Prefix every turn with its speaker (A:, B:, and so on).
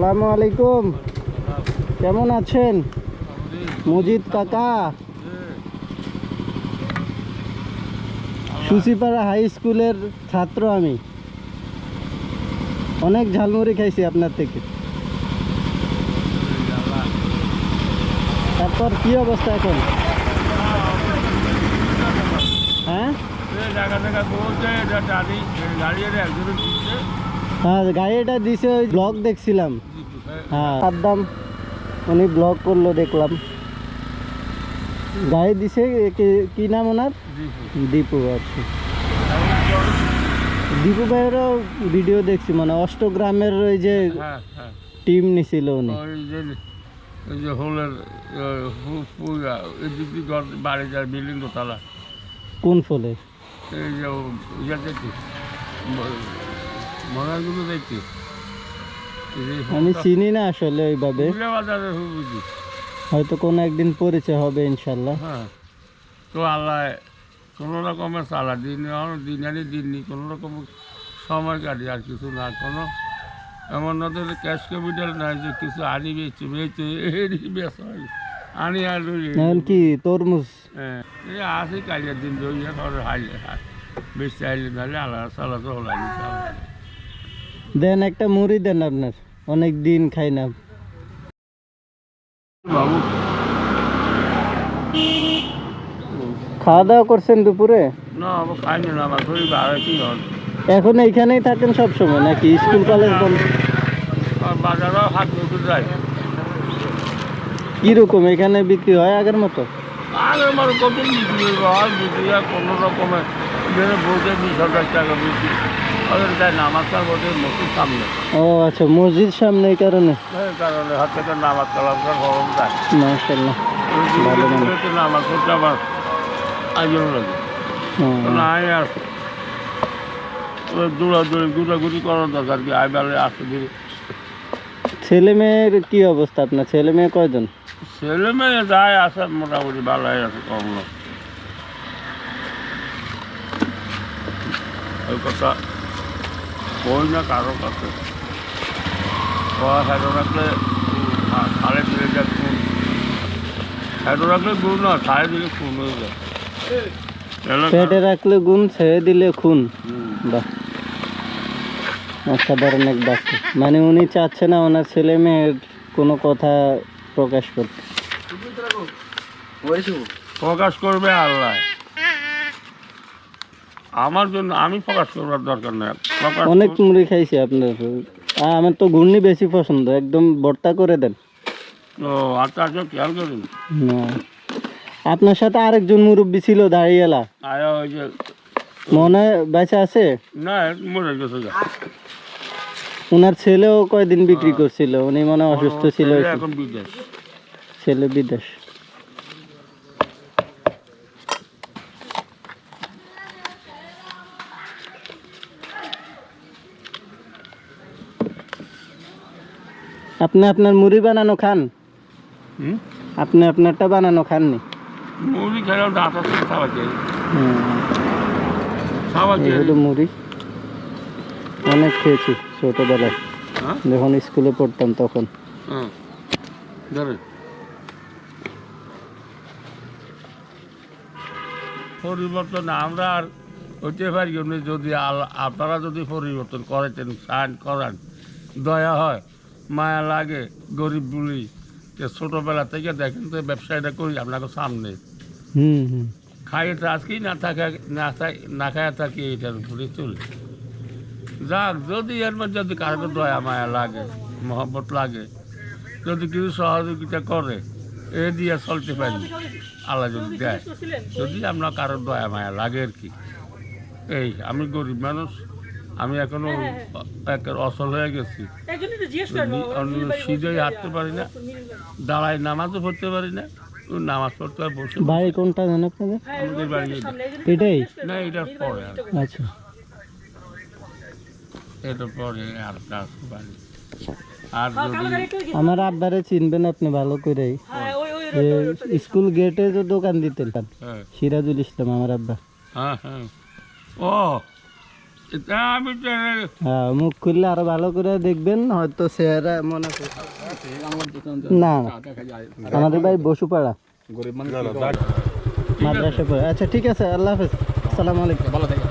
A: সালামু আলাইকুম। কেমন আছেন? মজিদ কাকা। সুসিপাড়া হাই স্কুলের ছাত্র আমি। অনেক ঝালমুড়ি খাইছি আপনার থেকে। তারপর কি অবস্থা এখন? হ্যাঁ? হ্যাঁ গাড়িটা দিছে ওই ব্লগ দেখছিলাম। হ্যাঁ সাদ্দাম উনি ব্লগ করল দেখলাম। গাড়ি দিছে কি- নাম ওনার? দীপু আচ্ছা দীপু ভাইয়েরও ভিডিও দেখছি মানে অষ্টগ্রামের ওই যে
B: হ্যাঁ হ্যাঁ।
A: টিম নিছিল উনি।
B: ওই যে হোলের বাড়ি যায় বিল্ডিং দোতলা।
A: কোন ফলে?
B: এই যে এই যে
A: আমি চিনি না আসলে ওইভাবে
B: বুঝি।
A: হয়তো কোনো একদিন পরিচয় হবে ইনশাল্লাহ।
B: হ্যাঁ। তো আল্লাহ কোনো রকমের চালা দিন দিন আনি দিন নি কোনো রকম সময় কাটি আর কিছু না। কোনো এমন না তো ক্যাশ ক্যাপিটাল নাই যে কিছু আনি বেচে বেচে এরই হয় আনি আর
A: কি তরমুজ?
B: হ্যাঁ। আসি কাজের দিন ধরে হাইলে বেশি আইলে নাহলে আল্লাহ চালা তো হলাই
A: দেন একটা মুড়ি দেন আপনার। অনেক দিন খাই না।
B: বাবু।
A: খাওয়া দাওয়া করছেন দুপুরে?
B: না খাইনি না আমার শরীর আর কি
A: এখন এইখানেই থাকেন সব সময় নাকি স্কুল কলেজ বন্ধ?
B: হাত যায়।
A: কীরকম এখানে বিক্রি হয় আগের মতো?
B: কত বিক্রি হয় বিক্রি হয় কোনো রকমের বিশ হাজার টাকা ওদের নামাজ মসজিদ সামনে।
A: ও আচ্ছা মসজিদ সামনে এই কারণে?
B: হাত নামাজ কালাম গরম যায়
A: মাশাল্লাহ ভালো
B: নামাজ আয়োজন লাগে। নাই আর ওই দৌড়াদৌড়ি দৌড়াদৌড়ি করার দরকার কি? আসতে দিবি
A: ছেলে মেয়ের কি অবস্থা আপনার? ছেলে মেয়ে কয়জন?
B: ছেলে মেয়ে যায় আসে মোটামুটি ভালোই আছে কম ওই কথা কই না কারও কাছে রাখলে সাড়ে দিলে যা খুন। রাখলে গুণ না সাড়ে দিলে খুন হয়ে যায়।
A: পেটে রাখলে গুণ ছেড়ে দিলে খুন। বাহ। অসাধারণ এক বাক্য। মানে উনি চাচ্ছে না ওনার ছেলে মেয়ের কোনো কথা প্রকাশ করতে।
B: প্রকাশ করবে আল্লাহ। আমার জন্য আমি প্রকাশ করবার দরকার নেই।
A: অনেক মুড়ি খাইছি আপনার। আমার তো ঘূর্ণি বেশি পছন্দ একদম ভর্তা করে দেন।
B: ও আচ্ছা আচ্ছা খেয়াল করুন।
A: আপনার সাথে আরেকজন মুরব্বী ছিল দাঁড়িয়েলা। মনে বেঁচে আছে?
B: না মরে গেছে
A: ওনার ছেলেও কয়দিন বিক্রি করছিল? উনি মনে অসুস্থ ছিল
B: ছেলে বিদেশ।
A: আপনি আপনার মুড়ি বানানো খান। আপনি আপনারটা বানানো খাননি।
B: মুড়ি খেলাম দাঁত আছে খাওয়া যায়। খাওয়া যায়।
A: হলো মুড়ি। অনেক খেয়েছি ছোটবেলায়।
B: হ্যাঁ?
A: যখন স্কুলে পড়তাম তখন।
B: ধরে পরিবর্তন আমরা আর হইতে পারি যদি আপনারা যদি পরিবর্তন করেছেন সাইন করান দয়া হয়। মায়া লাগে গরিব বলি। যে ছোটোবেলা থেকে দেখেন তো ব্যবসায়ীটা করি আপনাকে সামনে।
A: হুম হুম।
B: খাইয়ে তো আজকেই না থাকা না থাক- না খাইয়া থাকি এটার উপরে চলে। যাক যদি এর মধ্যে যদি কারও দয়া মায়া লাগে মহব্বত লাগে যদি কিছু সহযোগিতা করে এ দিয়ে চলতে পারি। আল্লাহ যদি দেয়। যদি আপনার কারও দয়া মায়া লাগে আর কি। এই আমি গরিব মানুষ। আমি এখনও একের অসল হয়ে গেছি। সিধেই হাঁটতে পারি না। দাঁড়ায় নামাজও পড়তে পারি না। নামাজ পড়তে হয় বসে
A: বাড়ি কোনটা জানো আপনাদের
B: আমাদের বাড়ি
A: এটাই?
B: না এটার পরে আর
A: আচ্ছা।
B: এটা পরে আর বাড়ি। আর যদি
A: আমার আব্বারে চিনবেন আপনি ভালো করেই। যে স্কুল গেটে যে দোকান দিতেন
B: হ্যাঁ।
A: সিরাজুল ইসলাম আমার আব্বা।
B: হ্যাঁ হ্যাঁ। ও এটা
A: হ্যাঁ মুখ খুললে আরও ভালো করে দেখবেন হয়তো চেহারা মনে না না। আমাদের ভাই বসুপাড়া। মাদ্রাসা আচ্ছা ঠিক আছে আল্লাহ হাফেজ। আসসালামু আলাইকুম।
C: ভালো থাকে